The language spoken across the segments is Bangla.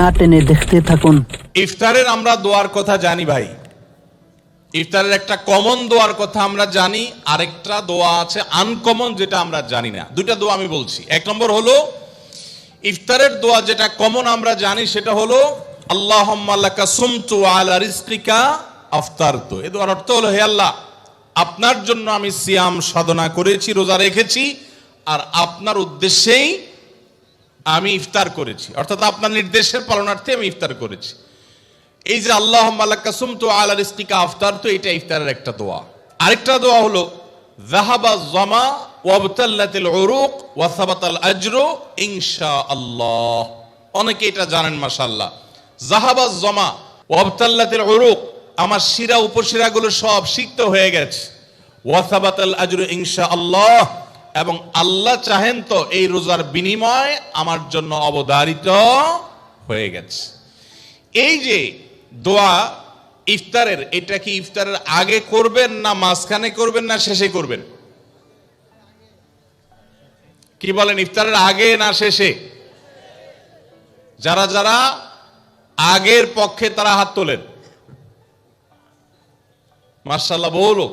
না টেনে দেখতে থাকুন। ইফতারের আমরা দোয়ার কথা জানি ভাই। ইফতারের একটা কমন দোয়ার কথা আমরা জানি, আরেকটা দোয়া আছে আনকমন যেটা আমরা জানি না। দুইটা দোয়া আমি বলছি। এক নম্বর হলো, ইফতারের দোয়া যেটা কমন আমরা জানি সেটা হলো আল্লাহ সুমতু আলা রিজকিকা আফতারতু। এ দোয়ার অর্থ হলো, হে আল্লাহ, আপনার জন্য আমি সিয়াম সাধনা করেছি, রোজা রেখেছি, আর আপনার উদ্দেশ্যেই আমি ইফতার করেছি। অর্থাৎ আপনার নির্দেশের পালনার্থে আমি ইফতার করেছি। এই যে আল্লাহ কাসুম তো আলা রিস্তিকা আফতার, তো এটা ইফতারের একটা দোয়া। আরেকটা দোয়া হলো জাহাবা জামা ওয়াবতাল্লাতিল উরুক ওয়া সাবাতাল আজরু ইনশাআল্লাহ। অনেকে এটা জানেন, মাশাআল্লাহ। জাহাবা জামা ওয়াবতাল্লাতিল উরুক, আমার শিরা, উপশিরাগুলো সব সিক্ত হয়ে গেছে। ওয়া সাবাতাল আজরু ইনশাআল্লাহ। এবং আল্লাহ চাহেন তো এই রোজার বিনিময় আমার জন্য অবধারিত হয়ে গেছে। এই যে দোয়া ইফতারের, এটা কি ইফতারের আগে করবেন না মাঝখানে করবেন না শেষে করবেন? কি বলেন, ইফতারের আগে না শেষে? যারা যারা আগের পক্ষে তারা হাত তোলেন। মার্শাল্লাহ বহু লোক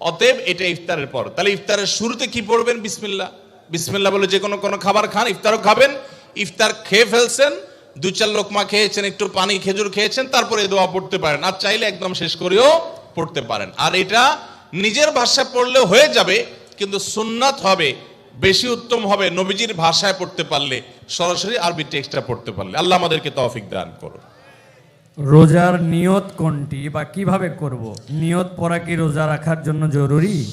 অতএব এটা ইফতারের পর। তাহলে ইফতারের শুরুতে কি পড়বেন? বিসমিল্লাহ। বিসমিল্লাহ বলে যে কোনো কোনো খাবার খান, ইফতারও খাবেন। ইফতার খেয়ে ফেলছেন, দু চার লোকমা খেয়েছেন, একটু পানি, খেজুর খেয়েছেন, তারপরে দোয়া পড়তে পারেন। আর চাইলে একদম শেষ করেও পড়তে পারেন। আর এটা নিজের ভাষায় পড়লে হয়ে যাবে, কিন্তু সুন্নাত হবে, বেশি উত্তম হবে নবীজির ভাষায় পড়তে পারলে, সরাসরি আরবি টেক্সটটা পড়তে পারলে। আল্লাহ আমাদেরকে তৌফিক দান করুন। রোজার নিয়ত কোনটি বা কীভাবে করব? নিয়ত পড়া কি রোজা রাখার জন্য জরুরি?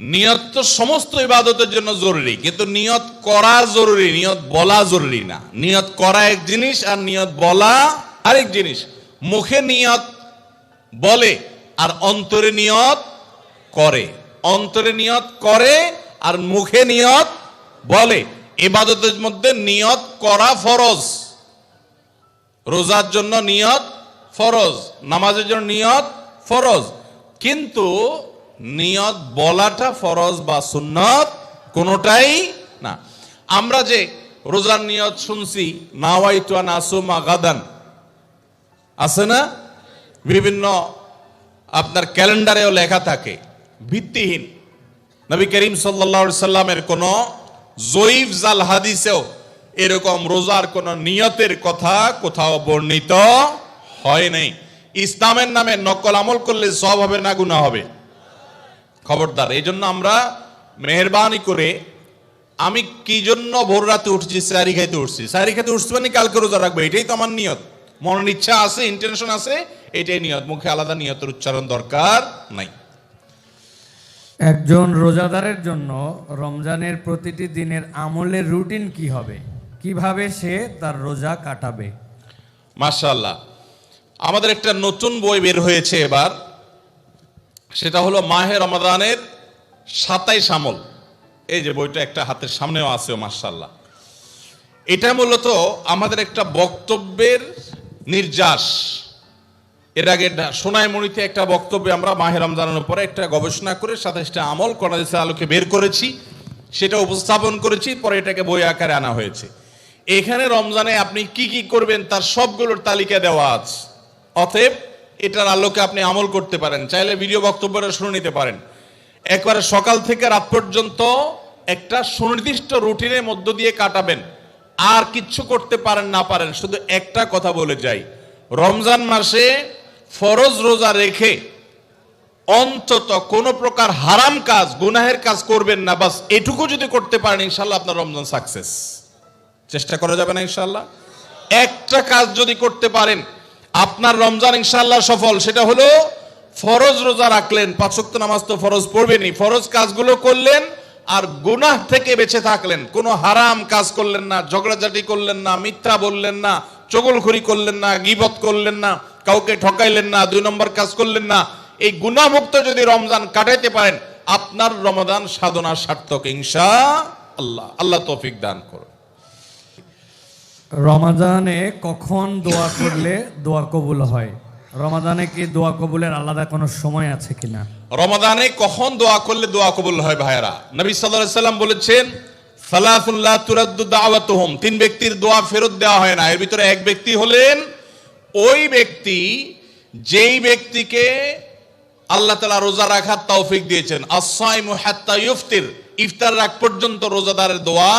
নিয়ত তো সমস্ত ইবাদতের জন্য জরুরি, কিন্তু নিয়ত করা জরুরি, নিয়ত বলা জরুরি না। নিয়ত করা এক জিনিস আর নিয়ত বলা আরেক জিনিস। মুখে নিয়ত বলে আর অন্তরে নিয়ত করে। অন্তরে নিয়ত করে আর মুখে নিয়ত বলে। ইবাদতের মধ্যে নিয়ত করা ফরজ। রোজার জন্য নিয়ত ফরজ। নামাজের জন্য নিয়ত ফরজ। কিন্তু নিয়ত বলাটা ফরজ বা সুন্নত কোনোটাই না। আমরা যে রোজার নিয়ত শুনছি আন গাদান, আছে না? বিভিন্ন আপনার ক্যালেন্ডারেও লেখা থাকে, ভিত্তিহীন। নবী করিম সাল্লা সাল্লামের কোন জয়ীফ জাল হাদিসেও এরকম রোজার কোন নিয়তের কথা কোথাও বর্ণিত হয় নাই। ইসলামের নামে নকল আমল করলে সব হবে না গুণা হবে। খবরদার এই জন্য আমরা মেহরবানি করে আমি কি জন্য ভোর রাতে উঠছি সারি খাইতে উঠছি? সারি খাইতে উঠছি মানে কালকে রোজা রাখব? এটাই তো আমার নিয়ত। মনের ইচ্ছা আছে ইন্টেনশন আছে এটাই নিয়ত। মুখে আলাদা নিয়তের উচ্চারণ দরকার নাই। একজন রোজাদারের জন্য রমজানের প্রতিটি দিনের আমলের রুটিন কি হবে? কীভাবে সে তার রোজা কাটাবে? মাশাল্লাহ আমাদের একটা নতুন বই বের হয়েছে এবার। সেটা হলো মাহে রমাদানের সাতাইশ আমল। এই যে বইটা একটা হাতের সামনেও আছে মাশাল্লাহ এটা মূলত আমাদের একটা বক্তব্যের নির্যাস। এর আগে সোনাইমণিতে একটা বক্তব্যে আমরা মাহের রমজানের উপরে একটা গবেষণা করে সাতাইশটা আমল কর্নাদিসের আলোকে বের করেছি, সেটা উপস্থাপন করেছি, পরে এটাকে বই আকারে আনা হয়েছে। এখানে রমজানে আপনি কি কি করবেন তার সবগুলোর তালিকা দেওয়া আছে। অতএব এটার আলোকে আপনি আমল করতে পারেন। চাইলে ভিডিও বক্তব্যটা শুনে নিতে পারেন। একবারে সকাল থেকে রাত পর্যন্ত একটা সুনির্দিষ্ট রুটিনের মধ্য দিয়ে কাটাবেন। আর কিচ্ছু করতে পারেন, না পারেন, শুধু একটা কথা বলে যাই। রমজান মাসে ফরজ রোজা রেখে অন্তত কোনো প্রকার হারাম কাজ, গুনাহের কাজ করবেন না। বাস এটুকু যদি করতে পারেন ইনশাল্লাহ আপনার রমজান সাকসেস। চেষ্টা করা যাবে না ইনশাল্লাহ একটা কাজ যদি করতে পারেন আপনার রমজান ইনশাল্লাহ সফল। সেটা হলো, ফরজ রোজা রাখলেন পাঁচক্ত নামাজ তো ফরজ পড়বেনই। ফরজ কাজগুলো করলেন আর গুনাহ থেকে বেঁচে থাকলেন। কোনো হারাম কাজ করলেন না, ঝগড়াঝাটি করলেন না, মিথ্যা বললেন না, চগলখড়ি করলেন না, গিবত করলেন না, কাউকে ঠকাইলেন না, দুই নম্বর কাজ করলেন না। এই গুনাহমুক্ত যদি রমজান কাটাইতে পারেন, আপনার রমজান সাধনা সার্থক ইংসা আল্লাহ আল্লাহ তৌফিক দান করুন। রমাদানে কখন দোয়া করলে দোয়া কবুল হয়? রমাদানে কি দোয়া কবুলের আলাদা কোনো সময় আছে কিনা? রমাদানে কখন দোয়া করলে দোয়া কবুল হয় ভাইরা নবী সাল্লাল্লাহু সাল্লাম বলেছেন সালাতুল্লাহ তুরাদ্দু তিন ব্যক্তির দোয়া ফেরত দেওয়া হয় না। এর ভিতরে এক ব্যক্তি হলেন ওই ব্যক্তি যেই ব্যক্তিকে আল্লাহ তাআলা রোজা রাখার তৌফিক দিয়েছেন। আসাইমু হাত্তা ইফতির ইফতার রাখ পর্যন্ত রোজাদারের দোয়া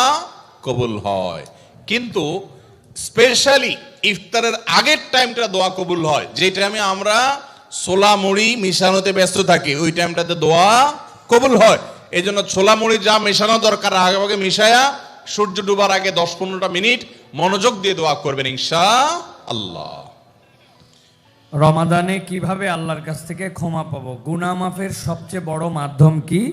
কবুল হয়। কিন্তু স্পেশালি ইফতারের আগের টাইমটা দোয়া কবুল হয়। যে টাইমে আমরা ছোলা মুড়ি মিশানোতে ব্যস্ত থাকি, ওই টাইমটাতে দোয়া কবুল হয়। এই জন্য ছোলা মুড়ি যা মেশানো দরকার আগে আগে মিশায়া সূর্য ডুবার আগে দশ পনেরোটা মিনিট মনোযোগ দিয়ে দোয়া করবেন ইনশা আল্লাহ রমাদানে কীভাবে আল্লাহর কাছ থেকে ক্ষমা পাবো? গুনাহ মাফের সবচেয়ে বড় মাধ্যম কি?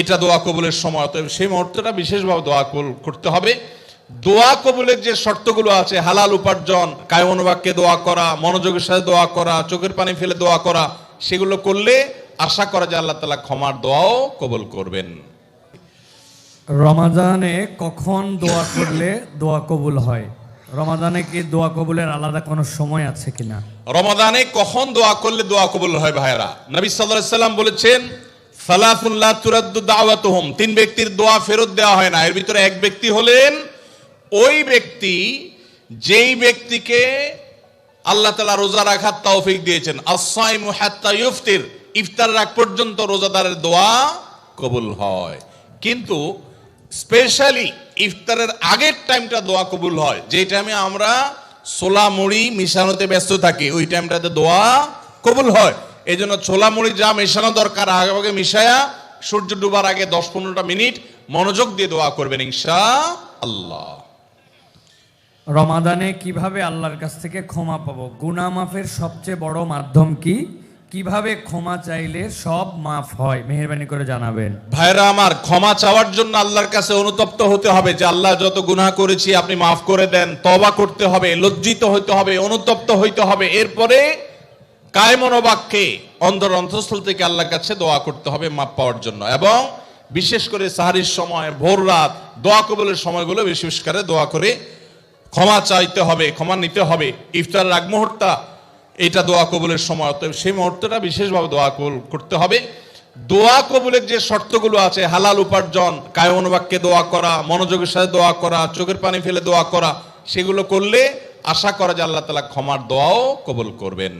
এটা দোয়া কবুলের সময়। অতএব সেই মুহূর্তটা বিশেষভাবে দোয়া কবুল করতে হবে। দোয়া কবুলের যে শর্তগুলো আছে হালাল উপার্জন কায়মনোবাক্যে দোয়া করা মনোযোগের সাথে দোয়া করা চোখের পানি ফেলে দোয়া করা সেগুলো করলে আশা করা যায় আল্লাহ তালা ক্ষমার দোয়াও কবুল করবেন। রমাদানে কখন দোয়া করলে দোয়া কবুল হয়? রমাদানে কি দোয়া কবুলের আলাদা কোনো সময় আছে কিনা? রমাদানে কখন দোয়া করলে দোয়া কবুল হয় ভাইরা নবী আলাইহি সাল্লাম বলেছেন সালাতুল্লাহ তুরাদ্দু দাওয়াতুহুম। তিন ব্যক্তির দোয়া ফেরত দেওয়া হয় না। এর ভিতরে এক ব্যক্তি হলেন ওই ব্যক্তি যেই ব্যক্তিকে আল্লাহ তাআলা রোজা রাখার তৌফিক দিয়েছেন। আসাইমু হাত্তা ইফতির ইফতার রাখ পর্যন্ত রোজাদারের দোয়া কবুল হয়। কিন্তু স্পেশালি ইফতারের আগের টাইমটা দোয়া কবুল হয়। যে টাইমে আমরা ছোলা মুড়ি মিশানোতে ব্যস্ত থাকি, ওই টাইমটাতে দোয়া কবুল হয়। এই জন্য ছোলা মুড়ি যা মেশানো দরকার আগে আগে মিশায়া সূর্য ডুবার আগে দশ পনেরোটা মিনিট মনোযোগ দিয়ে দোয়া করবেন ইনশা আল্লাহ রমাদানে কীভাবে আল্লাহর কাছ থেকে ক্ষমা পাবো? গুনাহ মাফের সবচেয়ে বড় মাধ্যম কি? কীভাবে ক্ষমা চাইলে সব মাফ হয়? মেহেরবানি করে জানাবেন। ভাইরা আমার ক্ষমা চাওয়ার জন্য আল্লাহর কাছে অনুতপ্ত হতে হবে যে আল্লাহ যত গুনাহ করেছি আপনি মাফ করে দেন তবা করতে হবে লজ্জিত হতে হবে অনুতপ্ত হইতে হবে। এরপরে কায়মনোবাক্যে অন্তর অন্তঃস্থল থেকে আল্লাহর কাছে দোয়া করতে হবে, মাপ পাওয়ার জন্য। এবং বিশেষ করে সাহারির সময়, ভোর রাত, দোয়া কবলের সময়গুলো বেশি বেশি করে দোয়া করে ক্ষমা চাইতে হবে, ক্ষমা নিতে হবে। ইফতারের আগ মুহূর্তা এটা দোয়া কবুলের সময়, অতএব সেই মুহূর্তটা বিশেষভাবে দোয়া কবুল করতে হবে। দোয়া কবুলের যে শর্তগুলো আছে, হালাল উপার্জন কায়মনোবাক্যে দোয়া করা, মনোযোগের সাথে দোয়া করা, চোখের পানি ফেলে দোয়া করা, সেগুলো করলে আশা করা যায় আল্লাহ তালা ক্ষমার দোয়াও কবুল করবেন।